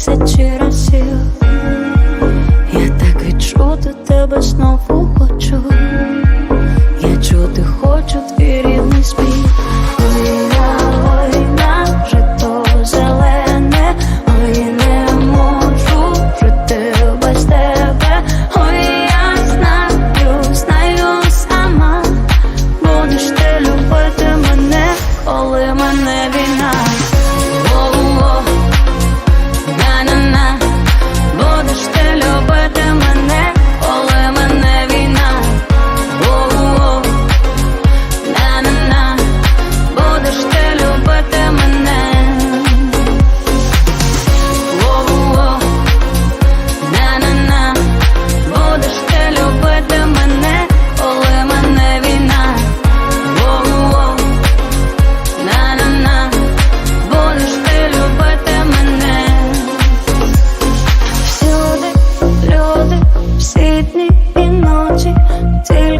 тисячі разів Я так відчути тебе знову хочу, я чути хочу твій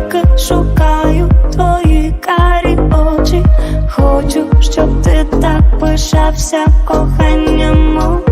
тільки шукаю твої карі очі. Хочу, щоб ти так пишався коханням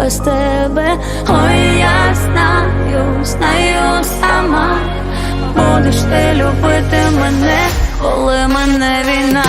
без тебе. Ой, я знаю, знаю сама. Будеш ти любити мене, коли мене війна